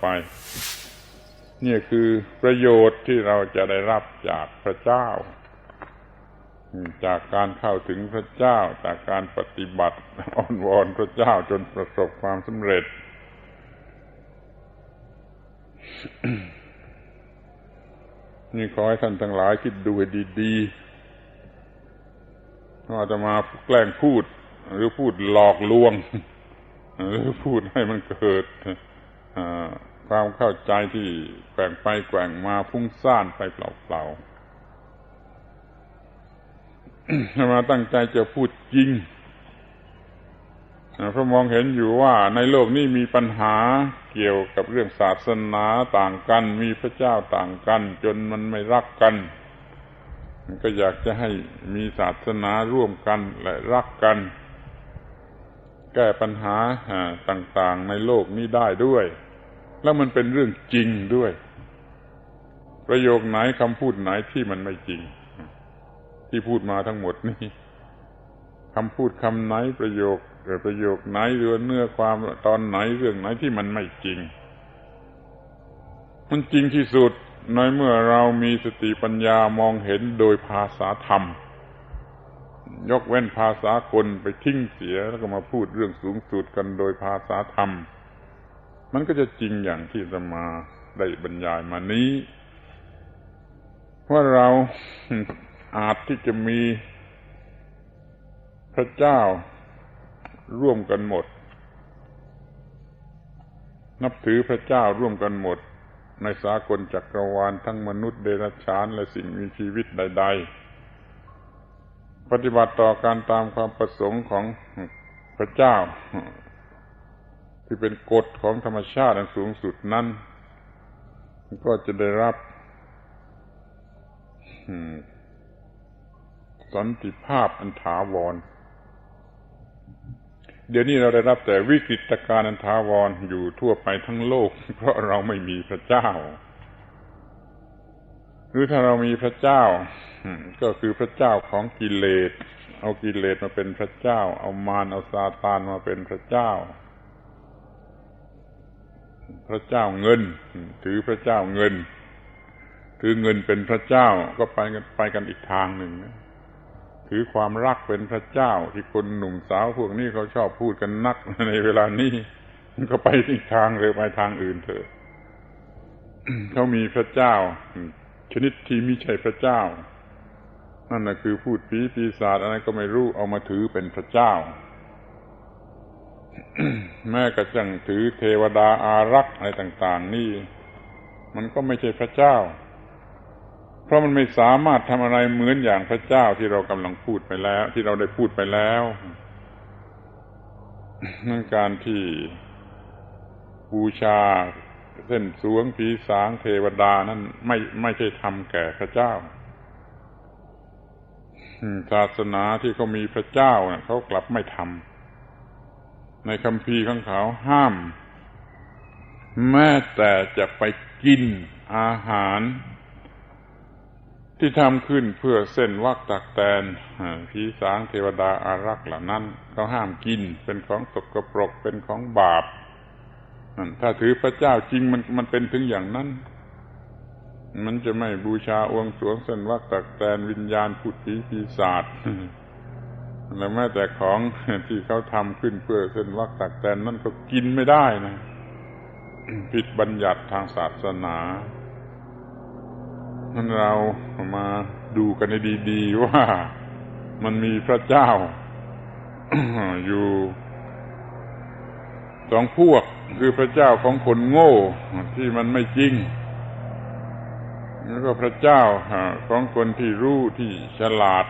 ไป นี่คือประโยชน์ที่เราจะได้รับจากพระเจ้า จากการเข้าถึงพระเจ้า จากการปฏิบัติอ้อนวอนพระเจ้าจนประสบความสำเร็จนี่ขอให้ท่านทั้งหลายคิดดูให้ดีๆว่าจะมาแกล้งพูด หรือพูดหลอกลวง หรือพูดให้มันเกิด ความเข้าใจที่แกว่งไปแกว่งมาฟุ้งซ่านไปเปล่าๆมาตั้งใจจะพูดจริงเพราะมองเห็นอยู่ว่าในโลกนี้มีปัญหาเกี่ยวกับเรื่องศาสนาต่างกัน มีพระเจ้าต่างกัน จนมันไม่รักกันมันก็อยากจะให้มีศาสนาร่วมกันและรักกัน แก้ปัญหาต่างๆในโลกนี้ได้ด้วย แล้วมันเป็นเรื่องจริงด้วย ประโยคไหนคำพูดไหนที่มันไม่จริง ที่พูดมาทั้งหมดนี่คำพูดคำไหนประโยคประโยคไหนหรือเนื้อความตอนไหนเรื่องไหนที่มันไม่จริง มันจริงที่สุดในเมื่อเรามีสติปัญญามองเห็นโดยภาษาธรรม ยกเว้นภาษาคนไปทิ้งเสียแล้วก็มาพูดเรื่องสูงสุดกันโดยภาษาธรรม มันก็จะจริงอย่างที่จะมาได้บรรยายมานี้ ว่าเราอาจที่จะมีพระเจ้าร่วมกันหมด นับถือพระเจ้าร่วมกันหมด ในสากลจักรวาลทั้งมนุษย์เดรัจฉานและสิ่งมีชีวิตใด ๆ ปฏิบัติต่อการตามความประสงค์ของพระเจ้า ที่เป็นกฎของธรรมชาติอันสูงสุดนั้น ก็จะได้รับสันติภาพอันถาวร เดี๋ยวนี้เราได้รับแต่วิกฤตการณ์อันถาวรอยู่ทั่วไปทั้งโลก เพราะเราไม่มีพระเจ้า หรือถ้าเรามีพระเจ้า ก็คือพระเจ้าของกิเลส เอากิเลสมาเป็นพระเจ้า เอามารเอาซาตานมาเป็นพระเจ้า พระเจ้าเงิน ถือพระเจ้าเงิน ถือเงินเป็นพระเจ้าก็ไปกันไปกันอีกทางหนึ่งนะถือความรักเป็นพระเจ้าที่คนหนุ่มสาวพวกนี้เขาชอบพูดกันนักในเวลานี้มันก็ไปอีกทางเลยไปทางอื่นเถอะเขามีพระเจ้า ชนิดที่ไม่ใช่พระเจ้า นั่นแหะคือพูดผีปีศาจอะไรก็ไม่รู้เอามาถือเป็นพระเจ้า แม้กระทั่งถือเทวดาอารักษ์อะไรต่าง ๆ นี่ มันก็ไม่ใช่พระเจ้า เพราะมันไม่สามารถทำอะไรเหมือนอย่างพระเจ้าที่เรากำลังพูดไปแล้ว ที่เราได้พูดไปแล้วนั่นการที่บูชาเส้นสวงผีสางเทวดานั้นไม่ไม่ใช่ทำแก่พระเจ้าศาสนาที่เขามีพระเจ้าเขากลับไม่ทำ ในคำพีของเขาห้าม แม้แต่จะไปกินอาหาร ที่ทำขึ้นเพื่อเส้นวักตักแตนผีสางเทวดาอารักษ์เหล่านั้นเขาห้ามกินเป็นของสกปรกเป็นของบาปถ้าถือพระเจ้าจริงมันมันเป็นถึงอย่างนั้น มันจะไม่บูชาอวงสวงเส้นวักตักแตนวิญญาณพุทธิปีศาจ แล้วแม้แต่ของที่เขาทำขึ้นเพื่อเส้นวักตักแตนนั่นก็กินไม่ได้นะ ผิดบัญญัติทางศาสนานั้นเรามาดูกันให้ดีๆว่ามันมีพระเจ้า อยู่สองพวกคือพระเจ้าของคนโง่ที่มันไม่จริง แล้วก็พระเจ้าของคนที่รู้ที่ฉลาด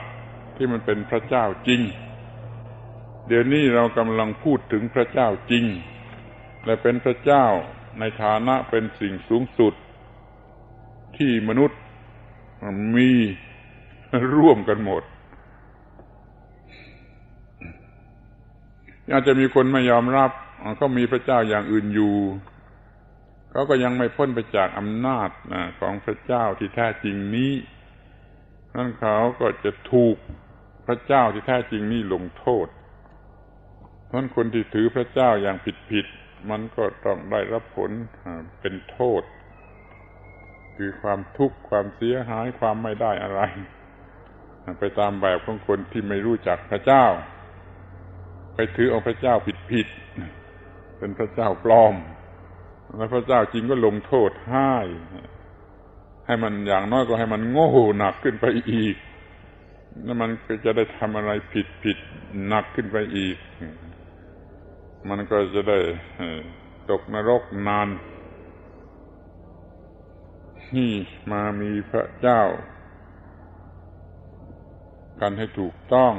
ที่มันเป็นพระเจ้าจริง เดี๋ยวนี้เรากำลังพูดถึงพระเจ้าจริง และเป็นพระเจ้าในฐานะเป็นสิ่งสูงสุด ที่มนุษย์มีร่วมกันหมด อาจจะมีคนไม่ยอมรับเขามีพระเจ้าอย่างอื่นอยู่เขาก็ยังไม่พ้นไปจากอำนาจของพระเจ้าที่แท้จริงนี้นั่นเขาก็จะถูก พระเจ้าที่แท้จริงนี้ลงโทษเพราะคนที่ถือพระเจ้าอย่างผิดผิดมันก็ต้องได้รับผลเป็นโทษ คือความทุกข์ความเสียหายความไม่ได้อะไร ไปตามแบบของคนที่ไม่รู้จักพระเจ้า ไปถือเอาพระเจ้าผิดผิดเป็นพระเจ้าปลอม แล้วพระเจ้าจริงก็ลงโทษให้ให้มันอย่างน้อยก็ให้มันโง่หนักขึ้นไปอีก แล้วมันก็จะได้ทำอะไรผิดผิดหนักขึ้นไปอีก มันก็จะได้ตกนรกนาน ที่มามีพระเจ้า กันให้ถูกต้อง